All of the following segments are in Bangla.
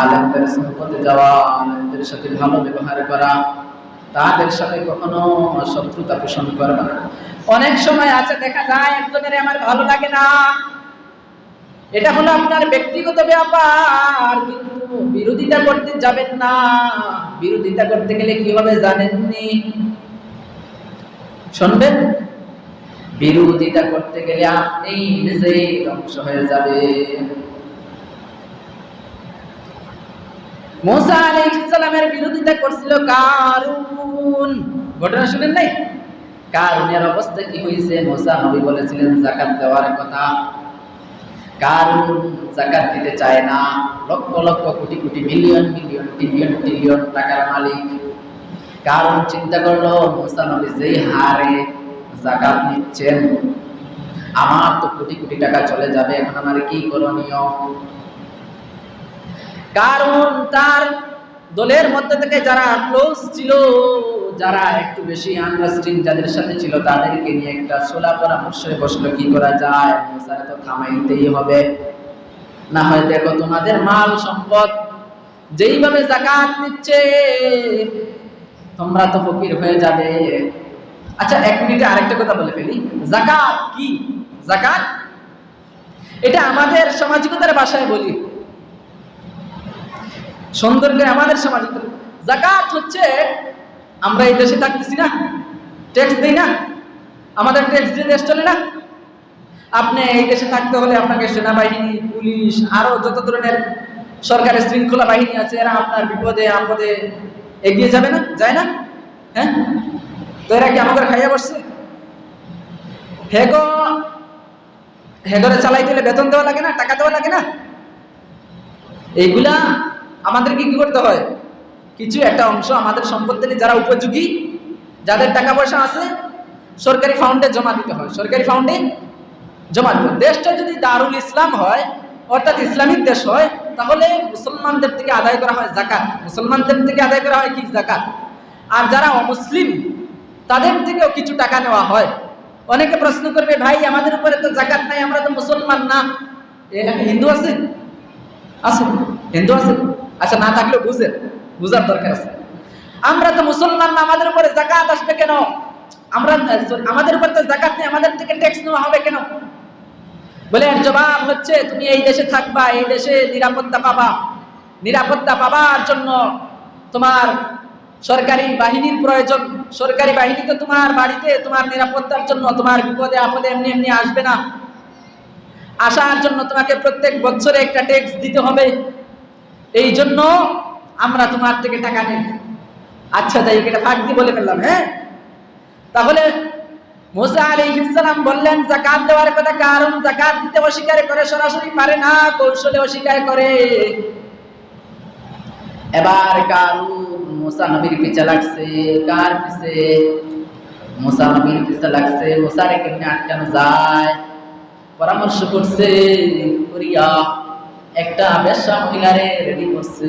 আলেমদের সম্পদে যাওয়া, আলেমদের সাথে ভালো ব্যবহার করা, তাদের সাথে কখনো শত্রুতা পোষণ করবে অনেক সময় আছে, দেখা যায় একজনের আমার ভালো লাগে না। এটা হলো আপনার ব্যক্তিগত ব্যাপার, কিন্তু বিরোধিতা করতে যাবেন না। বিরোধিতা করতে গেলে কি হবে জানেননি? শুনবেন? বিরোধিতা করতে গেলে আপনি নিজেই ধ্বংস হয়ে যাবে মোসা আলাইহিস সালামের বিরোধিতা করছিল কারুন। ঘটনা শুনেন নাই? কারুনের অবস্থা কি হয়েছে? মোসা নবী বলেছিলেন, জাকাত দেওয়ার কথা। কারুন জাকাত দিতে চায় না। Lakh lakh crore crore million million trillion trillion টাকার মালিক। কারণ চিন্তা করল, মোসা নবী যেই হারে জাকাত নিচ্ছেন, আমার তো কোটি কোটি টাকা চলে যাবে, এখন আমার কি করণীয়? কারণ তার দলের মধ্যে থেকে যারা ক্লোজ ছিল, যারা একটু বেশি আন্ডারস্ট্যান্ডিং যাদের সাথে ছিল, তাদেরকে নিয়ে একটা সোলা পরামর্শে বসল, কি করা যায়? মোসারে তো থামাইতেই হবে। না হয় দেখো তোমাদের মাল সম্পদ যেইভাবে জাকাত নিচ্ছে, তোমরা তো ফকির হয়ে যাবে। আচ্ছা এক মিনিটে আরেকটা কথা বলে ফেলি। জাকাত কি? জাকাত এটা আমাদের সামাজিকতার ভাষায় বলি। সুন্দর করে আমাদের সামাজিক জাকাত হচ্ছে, আমরা এই দেশে থাকতেছি না ট্যাক্স দিই না, আমাদের ট্যাক্স দিয়ে দেশ চলে না। আপনি এই দেশে থাকতে হলে আপনাকে সেনাবাহিনী, পুলিশ, আরও যত ধরনের সরকারের শৃঙ্খলা বাহিনী আছে, এরা আপনার বিপদে, আপদে এগিয়ে যাবে না, যায় না হ্যাঁ? তো এরা কি আমাদের খাইয়া বসছে? হেগো হেগরে চালাই দিলে বেতন দেওয়া লাগে না, টাকা দেওয়া লাগে না? এইগুলা আমাদেরকে কি করতে হয়? কিছু একটা অংশ আমাদের সম্পদ থেকে যারা উপযোগী, যাদের টাকা পয়সা আছে, সরকারি ফাউন্ডে জমা দিতে হয়। সরকারি ফাউন্ডে জমা দিতে। দেশটা যদি দারুল ইসলাম হয়, অর্থাৎ ইসলামিক দেশ হয়, তাহলে মুসলমানদের থেকে আদায় করা হয় জাকাত। মুসলমানদের থেকে আদায় করা হয় কি? জাকাত। আর যারা অমুসলিম, তাদের থেকেও কিছু টাকা নেওয়া হয়। অনেকে প্রশ্ন করবে, ভাই, আমাদের উপরে তো জাকাত নাই, আমরা তো মুসলমান না। হিন্দু আছে? আছে। হিন্দু আছে? আচ্ছা না থাকলেও বুঝেন, বুঝার দরকার আছে। আমরা তো মুসলমান না, আমাদের উপরে জাকাত আসবে কেন? আমরা, আমাদের উপরে তো জাকাত নেই, আমাদের থেকে ট্যাক্স নেওয়া হবে কেন? বলে এর জবাব হচ্ছে, তুমি এই দেশে থাকবা, এই দেশে নিরাপত্তা পাবা। নিরাপত্তা পাবার জন্য তোমার সরকারি বাহিনীর প্রয়োজন। সরকারি বাহিনী তো তোমার বাড়িতে, তোমার নিরাপত্তার জন্য, তোমার বিপদে, আপদে এমনি এমনি আসবে না। আসার জন্য তোমাকে প্রত্যেক বছরে একটা ট্যাক্স দিতে হবে। এই জন্য আমরা তোমার থেকে টাকা নেই আচ্ছা তাই এটা ফাঁক দিয়ে বলে ফেললাম হ্যাঁ? তাহলে মুসা আলাইহিস সালাম বললেন যাকাত দেওয়ার কথা কারণ যাকাত দিতে অস্বীকার করে সরাসরি পারে না, কৌশলে অস্বীকার করে। এবার কারুন মুসা নবীর পিছে লাগছে? কার পিছে? মুসা নবীর পিছে লাগছে। মুসারে কেমনে আটকানো যায়? পরামর্শ করছে, করিয়া একটা বেশ্যা মহিলারে রেডি করছে।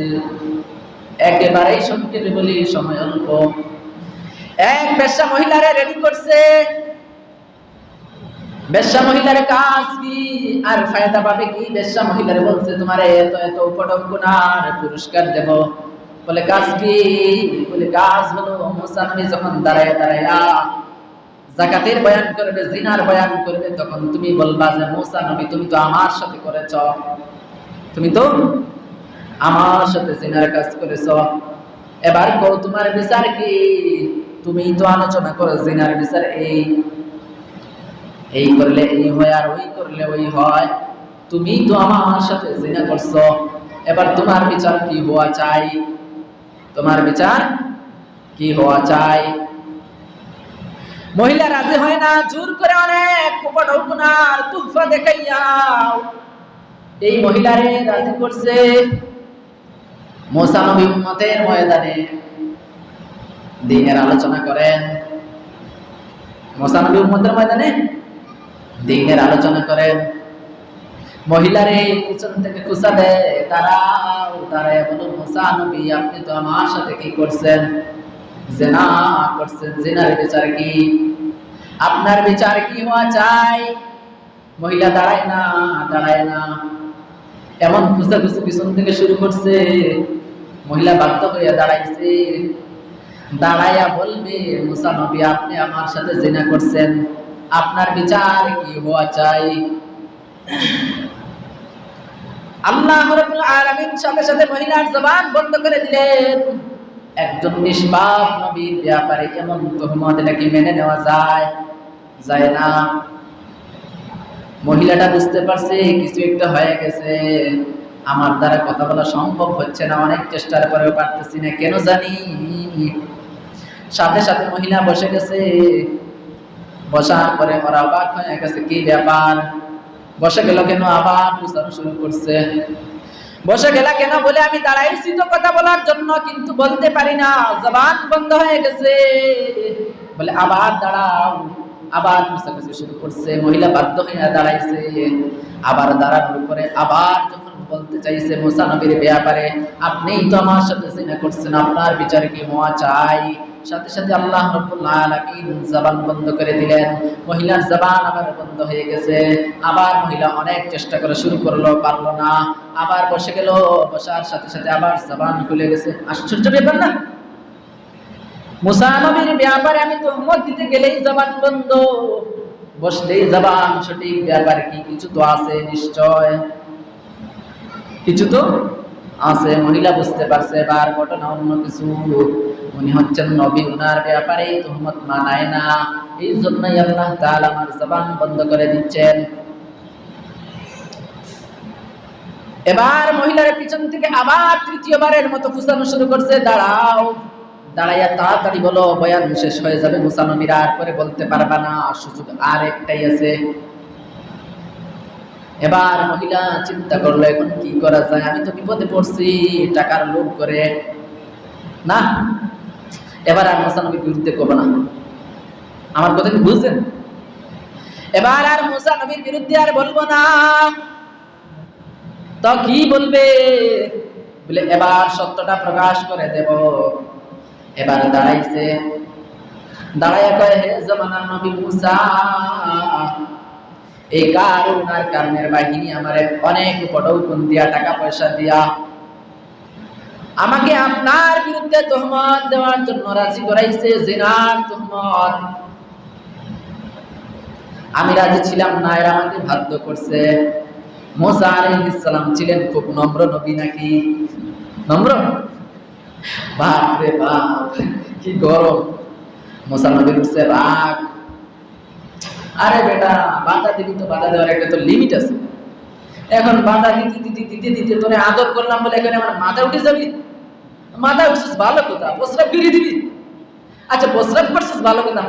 একেবারেই সংক্ষেপে বলি, সময় অল্প। এক বেশ্যা মহিলারে রেডি করছে। বেশ্যা মহিলার কাজ কি? আর ফায়দা পাবে কি? বেশ্যা মহিলারে বলছে, তোমার এত এত উপটঙ্কনার পুরস্কার দেব। বলে, কাজ কি? বলে, কাজ হলো মুসা যখন দাঁড়ায়, দাঁড়ায়া জাকাতের বয়ান করবে, জিনার বয়ান করবে, তখন তুমি বলবা যে, মুসা নবী, তুমি তো আমার সাথে করেছ। তুমি তো আমার সাথে জিনার কাজ করেছ। এবার কো তোমার বিচার কি? তুমি তো আলোচনা করো জিনার বিচার এই এই করলে এই হয় আর ওই করলে ওই হয়। তুমি তো আমার সাথে জিনা করছ। এবার তোমার বিচার কি হওয়া চাই? তোমার বিচার কি হওয়া চাই? মহিলা রাজি হয় না, জোর করে অনেক উপঢৌকনার তুফা দেখাইয়া এই মহিলারে রাজি করছে। মোসা নবী উম্মতের ময়দানে দিনের আলোচনা করেন। মোসা নবী উম্মতের ময়দানে দিনের আলোচনা করেন। মহিলারে পিছন থেকে খুশা দেয় তারাও তারা বলো মোসা নবী আপনি তো আমার সাথে কি করছেন? জেনা করছেন, জেনার বিচার কি? আপনার বিচার কি হওয়া চাই? মহিলা, দাঁড়ায় না দাঁড়ায় না। এমন খুঁচাখুচি পিছন থেকে শুরু করছে। মহিলা বাধ্য হয়ে দাঁড়াইছে। দাঁড়াইয়া বলবে, মুসা নবী, আপনি আমার সাথে জেনা করছেন। আপনার বিচার কি হওয়া চাই? আল্লাহ রাব্বুল সাথে সাথে মহিলার জবান বন্ধ করে দিলেন। একজন নিষ্পাপ নবীর ব্যাপারে এমন মেনে নেওয়া যায়? যায় না। মহিলাটা বুঝতে পারছে, কিছু একটা হয়ে গেছে, আমার দ্বারা কথা বলা সম্ভব হচ্ছে না, অনেক চেষ্টার পরেও পারতেছি না, কেন জানি। সাথে সাথে মহিলা বসে গেছে বসার পরে ওরা অবাক হয়ে গেছে, কি ব্যাপার? বসে গেল কেন? আবার পুষানো শুরু করছে। বসে গেলা কেন বলে আমি দাঁড়াইছি তো কথা বলার জন্য, কিন্তু বলতে পারি না, জবান বন্ধ হয়ে গেছে। বলে, আবার দাঁড়াও। আবার পুষাপুষি শুরু করছে, মহিলা বাধ্য হয়ে দাঁড়াইছে। আবার দাঁড়ানোর পরে আবার যখন বলতে চাইছে মোসা নবীর ব্যাপারে, আপনিই তো আমার সাথে জিনা করছেন, আপনার বিচার কি হওয়া চাই? সাথে সাথে আল্লাহ জবান বন্ধ করে দিলেন। মহিলার জবান আবার বন্ধ হয়ে গেছে। আবার মহিলা অনেক চেষ্টা করে শুরু করল, পারল না। আবার বসে গেল, বসার সাথে সাথে আবার জবান খুলে গেছে। আশ্চর্য ব্যাপার না? মুসা নবীর ব্যাপারে আমি তোহমত দিতে গেলেই জবান বন্ধ। বসলেই জবান, সঠিক ব্যাপার কি কিছু তো আছে নিশ্চয়। কিছু তো আছে, মহিলা বুঝতে পারছে এবার ঘটনা অন্য কিছু। উনি হচ্ছেন নবী, উনার ব্যাপারে তোহমত মানায় না। এই জন্যই আল্লাহ তাআলা আমার জবান বন্ধ করে দিচ্ছেন। এবার মহিলার পিছন থেকে আবার তৃতীয়বারের মতো খুঁচানো শুরু করছে। দাঁড়াও। দাঁড়াইয়া তাড়াতাড়ি বলো, বয়ান শেষ হয়ে যাবে মুসানবীরা, আর করে বলতে পারবা না সুযোগ আর একটাই আছে। এবার মহিলা চিন্তা করল, এখন কি করা যায়? আমি তো বিপদে পড়ছি, টাকার লোভ করে। না, এবার আর মুসানবীর বিরুদ্ধে করব না। আমার কথা কি বুঝছেন? এবার আর মুসা নবীর বিরুদ্ধে আর বলব না। তো কি বলবে? বলে, এবার সত্যটা প্রকাশ করে দেব। এবার দাঁড়াইছে। দাঁড়াইয়া কয়, হে জমানার নবী মুসা, এই কারণ আর কারণের বাহিনী আমার অনেক পটৌকুন দিয়া টাকা পয়সা দিয়া আমাকে আপনার বিরুদ্ধে তোহমত দেওয়ার জন্য রাজি করাইছে, জিনার তোহমত। আমি রাজি ছিলাম না, এরা আমাকে বাধ্য করছে। মোসা আলাইহিস সালাম ছিলেন খুব নম্র নবী নাকি? নম্র? বাপ, কি গরম। উঠছে রাগ। আরে বেটা দিবি তো দেওয়ার একটা তো লিমিট আছে। এখন দিতে দিতে দিতে দিতে তোরে আদর করলাম বলে এখানে আমার মাথা উঠে যাবি। মাথা উঠছিস ভালো কথা, প্রস্রাব করে দিবি। আচ্ছা প্রস্রাব করছিস ভালো কথা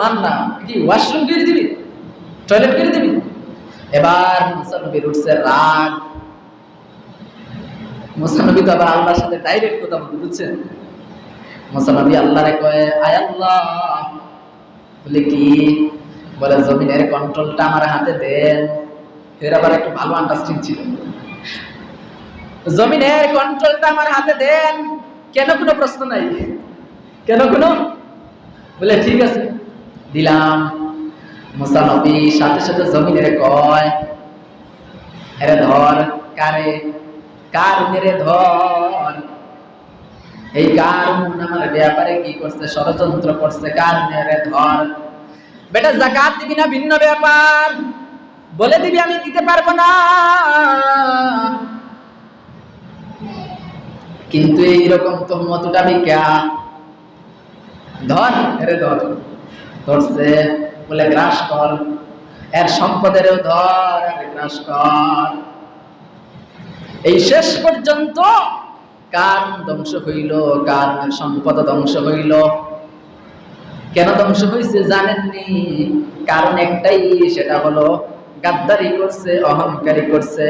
কি ওয়াশরুম করে দিবি? টয়লেট করে দিবি? এবার মুসানবীর উঠছে রাগ। মুসানবী তো আবার আল্লাহর সাথে ডাইরেক্ট কথা বলতে বুঝছেন? মুসানবী আল্লাহরে কয়ে, আয় আল্লাহ। বলে কি? বলে, জমিনের কন্ট্রোলটা আমার হাতে দেন। এর আবার একটু ভালো আন্ডারস্ট্যান্ডিং ছিল। জমিনের কন্ট্রোলটা আমার হাতে দেন। কেন কোনো প্রশ্ন নাই? কেন কোনো? বলে, ঠিক আছে। দিলাম। মুসা নবী সাথে সাথে জমিনের কয় আরে ধর, কারে, কার মেরে ধর? এই কার আমার ব্যাপারে কি করছে, ষড়যন্ত্র করছে, কার মেরে ধর? বেটা, জাকাত দিবি না ভিন্ন ব্যাপার? বলে দিবি, আমি দিতে পারব না। কিন্তু এইরকম তোহমত উঠাবি ক্যা? ধর এরে ধর। ধরছে, বলে গ্রাস কর। এর সম্পদেরও ধর গ্রাস কর। এই শেষ পর্যন্ত কার ধ্বংস হইল কার সম্পদ ধ্বংস হইল। কেন ধ্বংস হয়েছে জানেননি? কারণ একটাই, সেটা হলো গাদ্দারি করছে, অহংকারী করছে,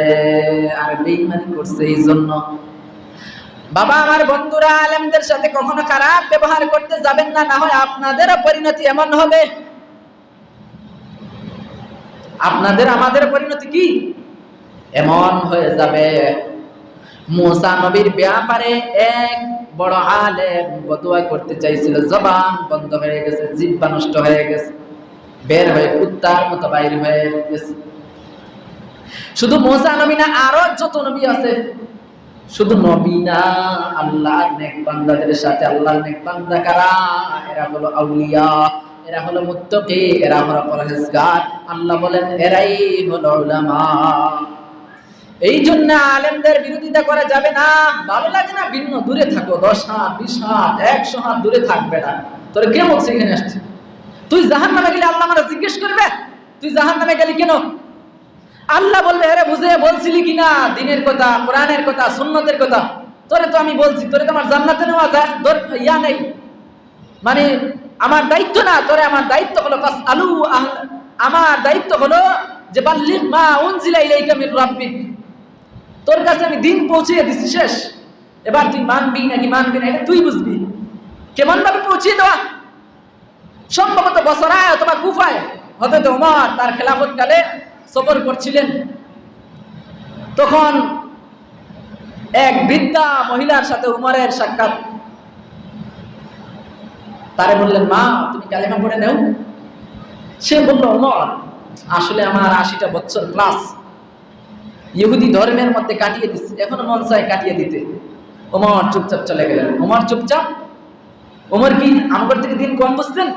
আর বেইমানি করছে এই জন্য। বাবা, আমার বন্ধুরা, আলেমদের সাথে কখনো খারাপ ব্যবহার করতে যাবেন না না হয় আপনাদেরও পরিণতি এমন হবে। আপনাদের, আমাদের পরিণতি কি? এমন হয়ে যাবে। মুসা নবীর ব্যাপারে এক বড় আলেম বদুয়া করতে চাইছিল। জবান বন্ধ হয়ে গেছে, জিব্বা নষ্ট হয়ে গেছে, বের হয়ে কুত্তার মতো বাইর হয়ে গেছে। শুধু মোসা নবী না, আরও যত নবী আছে। শুধু নবী না, আল্লাহর নেক বান্দাদের সাথে আল্লাহর নেক বান্দা কারা? এরা হলো আউলিয়া, এরা হলো মুত্তাকি, এরা হলো পরহেজগার। আল্লাহ বলেন, এরাই হলো উলামা। এই জন্য আলেমদের বিরোধিতা করা যাবে না। ভালো লাগে না? ভিন্ন, দূরে থাকো। দশ হাত, বিশ হাত, একশো হাত দূরে থাকবে না। তোর কে বলছে এখানে আসছে? তুই জাহান নামে গেলে আল্লাহ আমরা জিজ্ঞেস করবে? তুই জাহান নামে গেলি কেন? আল্লাহ বলবে, আরে বুঝে, বলছিলি কিনা? দিনের কথা, কোরআনের কথা, সুন্নতের কথা। তোরে তো আমি বলছি, তোরে তো আমার জান্নাতে নেওয়া ইয়া নেই। মানে আমার দায়িত্ব না, তোরে আমার দায়িত্ব হলো বাস আলু আমার দায়িত্ব হলো যে বাল্লিক মা উনজিলা ইলাইকা মির রাব্বিক। তোর কাছে আমি দিন পৌঁছিয়ে দিছি, শেষ। এবার তুই মানবি নাকি মানবি না, এটা তুই বুঝবি। কেমন ভাবে পৌঁছিয়ে দেওয়া? সম্ভবত বছরায় অথবা কুফায় হতে ওমর তার খেলাফত কালে সফর করছিলেন। তখন এক বৃদ্ধা মহিলার সাথে উমরের সাক্ষাৎ। তারে বললেন, মা, তুমি কালেমা পড়ে নেও। সে বলল উমর আসলে আমার আশিটা বছর প্লাস ইহুদি ধর্মের মধ্যে কাটিয়ে দিচ্ছে। এখনও মন চায় কাটিয়ে দিতে। ওমর চুপচাপ চলে গেলেন। ওমর চুপচাপ? ওমর কি আমার থেকে দিন কম বুঝতেন?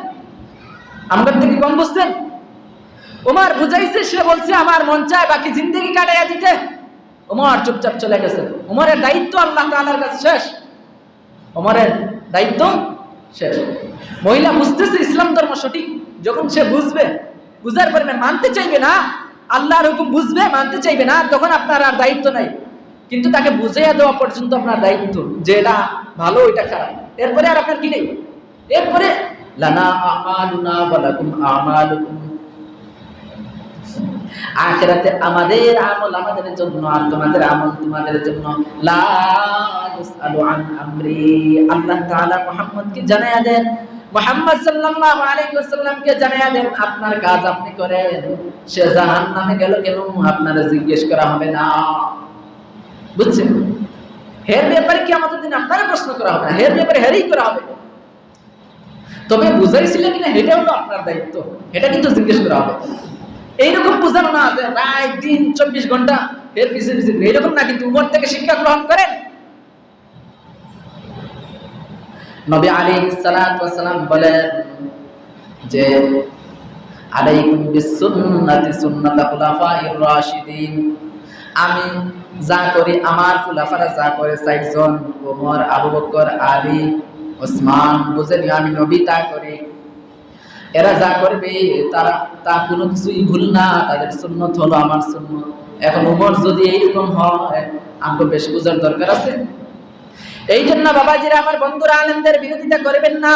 আমার থেকে কম বুঝতেন? ওমর বুঝাইছে, সে বলছে, আমার মন চায় বাকি জিন্দগি কাটাইয়া দিতে। ওমর চুপচাপ চলে গেছে। ওমরের দায়িত্ব আল্লাহ তাআলার কাছে শেষ। ওমরের দায়িত্ব শেষ। মহিলা বুঝতেছে ইসলাম ধর্ম সঠিক। যখন সে বুঝবে, বুঝার পরে মানতে চাইবে না আল্লাহর হুকুম বুঝবে, মানতে চাইবে না, তখন আপনার আর দায়িত্ব নাই। কিন্তু তাকে বুঝাইয়া দেওয়া পর্যন্ত আপনার দায়িত্ব যে এটা ভালো এটা খারাপ। এরপরে আর আপনার কি নেই? এরপরে আখেরাতে আমাদের আমল আমাদের জন্য, আর তোমাদের আমল তোমাদের জন্য। আল্লাহ দেন। দেন, আপনার কাজ আপনি করেন। সে জাহান্নামে গেল কেন? আপনারা জিজ্ঞেস করা হবে না। বুঝছেন? হের ব্যাপারে কি আমাদের দিন আপনারা প্রশ্ন করা হবে না। হের ব্যাপারে হেরেই করা হবে। তবে বুঝাইছিলেন কিনা এটা হলো আপনার দায়িত্ব। এটা কিন্তু জিজ্ঞেস করা হবে। এইরকম বোঝানো না যে রাত দিন, চব্বিশ ঘণ্টা এর পিছিয়ে পিছিয়ে এইরকম না, কিন্তু উমর থেকে শিক্ষা গ্রহণ করেন। নবী আলী সালাম বলেন যে আলাইকুম বিসুন্নাতি সুন্নাতা খুলাফাইর রাশিদিন। আমি যা করি, আমার খুলাফারা যা করে, চারজন, ওমর, আবু বকর, আলী, ওসমান বুঝেনি আমি নবী তা করি। এরা যা করবে, তারা, তা কোনো কিছুই ভুল না, তাদের সুন্নত হলো আমার সুন্নত। এখন উমর যদি এইরকম হয়, আমাকে বেশ বোঝার দরকার আছে। এই জন্য বাবাজিরা, আমার বন্ধুরা, আলেমদের বিরোধিতা করবেন না।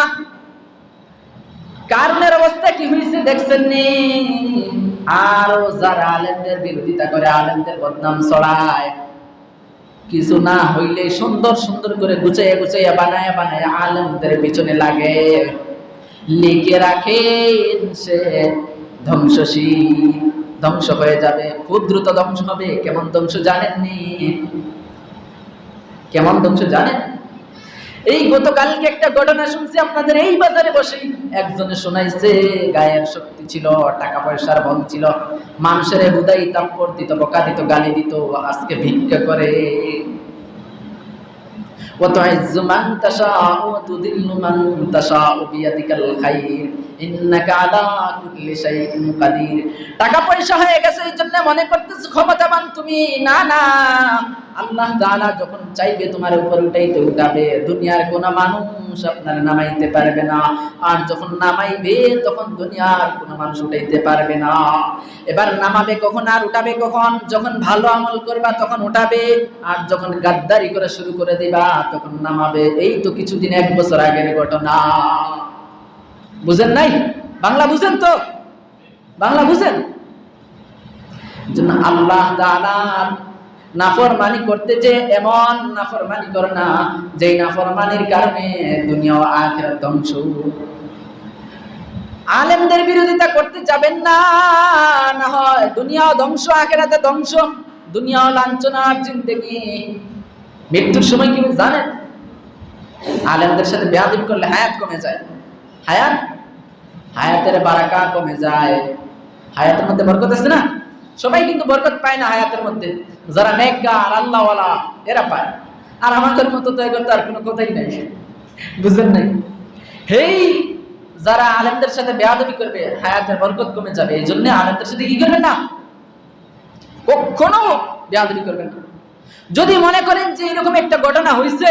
কারণের অবস্থা কি হয়েছে দেখছেন নি? আরও যারা আলেমদের বিরোধিতা করে, আলেমদের বদনাম ছড়ায়। কিছু না হইলে সুন্দর সুন্দর করে গুছাইয়া গুছাইয়া বানায় বানায় আলেমদের পিছনে লাগে। লিখে রাখেন সে ধ্বংসশীল। ধ্বংস হয়ে যাবে খুব দ্রুত ধ্বংস হবে। কেমন ধ্বংস জানেননি? কেমন ধ্বংস জানেন এই গতকালকে একটা ঘটনা শুনছি আপনাদের এই বাজারে বসেই একজনে শোনাইছে গায়ের শক্তি ছিল টাকা পয়সার বল ছিল মানুষের হুদাই তাপ্পর দিত বকা দিত গালি দিত আজকে ভিক্ষা করে وتعز من تشاء وتذل من تشاء بيدك الخير টাকা পয়সা হয়ে গেছে, এই জন্য মনে করতেছ ক্ষমতাবান তুমি। না না। আল্লাহ তাআলা যখন চাইবে তোমার উপর উঠাইতে উঠাবে। দুনিয়ার কোন মানুষ আপনার নামাইতে পারবে না। আর যখন নামাইবে, তখন দুনিয়ার কোন মানুষ উঠাইতে পারবে না। এবার নামাবে কখন, আর উঠাবে কখন? যখন ভালো আমল করবা, তখন উঠাবে। আর যখন গাদ্দারি করা শুরু করে দিবা, তখন নামাবে। এই তো কিছুদিন, এক বছর আগের ঘটনা। বুঝেন নাই? বাংলা বুঝেন তো? বাংলা বুঝেন? আল্লাহ তাআলার নাফরমানি করতে যে এমন নাফরমানি করে না যে নাফরমানির কারণে দুনিয়া ও ধ্বংস। আলেমদের বিরোধিতা করতে যাবেন না না হয় দুনিয়াও ধ্বংস, আখেরাতে ধ্বংস দুনিয়াও লাঞ্ছনার জিন্দেগি। মৃত্যুর সময় কি জানেন? আলেমদের সাথে বেয়াদবি করলে হায়াত কমে যায়। হায়াত? হায়াতের বারাকা কমে যায়। হায়াতের মধ্যে বরকত আছে না? সবাই কিন্তু বরকত পায় না হায়াতের মধ্যে। যারা নেককার, আল্লাহওয়ালা, এরা পায়। আর আমাদের মতো তো এগুলো আর কোনো কথাই নাই বুঝলেন নাই? হেই, যারা আলেমদের সাথে বেয়াদবি করবে, হায়াতের বরকত কমে যাবে। এই জন্য আলেমদের সাথে কি করবে না? কখনো বেয়াদবি করবেন না। যদি মনে করেন যে এরকম একটা ঘটনা হয়েছে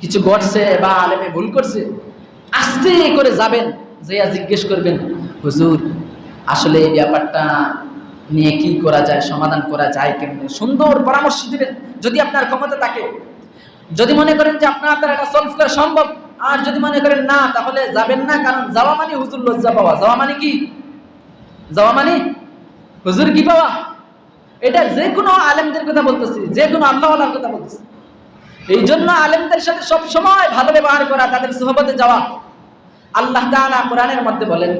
কিছু ঘটছে বা আলেমে ভুল করছে, আস্তে করে যাবেন। যাইয়া জিজ্ঞেস করবেন, হুজুর, আসলে এই ব্যাপারটা নিয়ে কি করা যায়, সমাধান করা যায় কেমনে? সুন্দর পরামর্শ দিবেন, যদি আপনার ক্ষমতা থাকে। যদি মনে করেন যে আপনার দ্বারা এটা সলভ করা সম্ভব, আর যদি মনে করেন না, তাহলে যাবেন না, কারণ যাওয়া মানে হুজুর লজ্জা পাওয়া। যাওয়া মানে কি? যাওয়া মানে হুজুর কি পাওয়া? এটা যে কোনো আলেমদের কথা বলতেছি যে কোনো আল্লাহওয়ালার কথা বলতেছি। এই জন্য আলেমদের সাথে সব সময় ভালো ব্যবহার করা, তাদের সোহবতে যাওয়া। আল্লাহ তাআলা কোরআনের মধ্যে বলেন,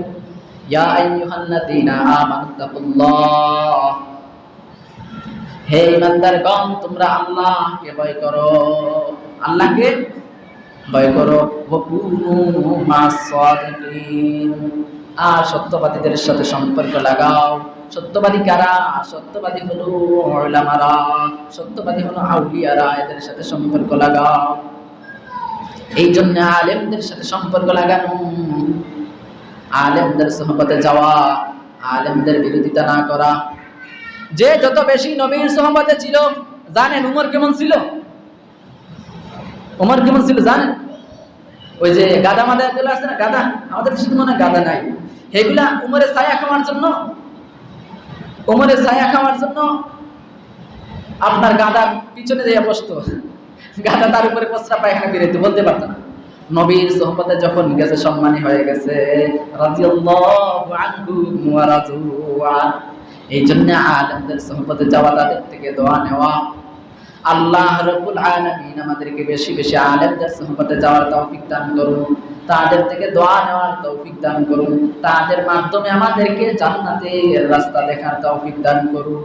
ইয়া আইয়ুহাল্লাযীনা আমানুত্তাকুল্লাহ হে ইমানদারগণ তোমরা আল্লাহকে ভয় করো, আল্লাহকে ভয় করো। ওয়াকুনু মাস সাদিকিন আর সত্যবাদীদের সাথে সম্পর্ক লাগাও। সত্যবাদী কারা? সত্যবাদী হলো ওলামারা সত্যবাদী হলো আউলিয়ারা, এদের সাথে সম্পর্ক লাগাও। এই জন্য আলেমদের সাথে সম্পর্ক লাগানো। আলেমদের সহবতে যাওয়া, আলেমদের বিরোধিতা না করা। যে যত বেশি নবীর সহবতে ছিল, জানেন উমর কেমন ছিল? উমর কেমন ছিল জানেন? ওই যে গাদা মাদা এগুলো আছে না, গাদা? আমাদের শুধু মনে গাদা নাই। এগুলা উমরের ছায়া খাওয়ার জন্য, উমরের ছায়া খাওয়ার জন্য আপনার গাদার পিছনে যেয়ে বসতো। গাদা তার উপরে পচরা পায়খানা বেরোতে বলতে পারতো না। নবীর সোহবতে যখন গেছে, সম্মানী হয়ে গেছে। এই জন্য আলেমদের সোহবতে যাওয়া, তাদের থেকে দোয়া নেওয়া। আল্লাহ রব্বুল আলামিন আমাদেরকে বেশি বেশি আলেমদের সোহবতে যাওয়ার তৌফিক দান করুন, তাদের থেকে দোয়া নেওয়ার তৌফিক দান করুন, তাদের মাধ্যমে আমাদেরকে জান্নাতের রাস্তা দেখার তৌফিক দান করুন।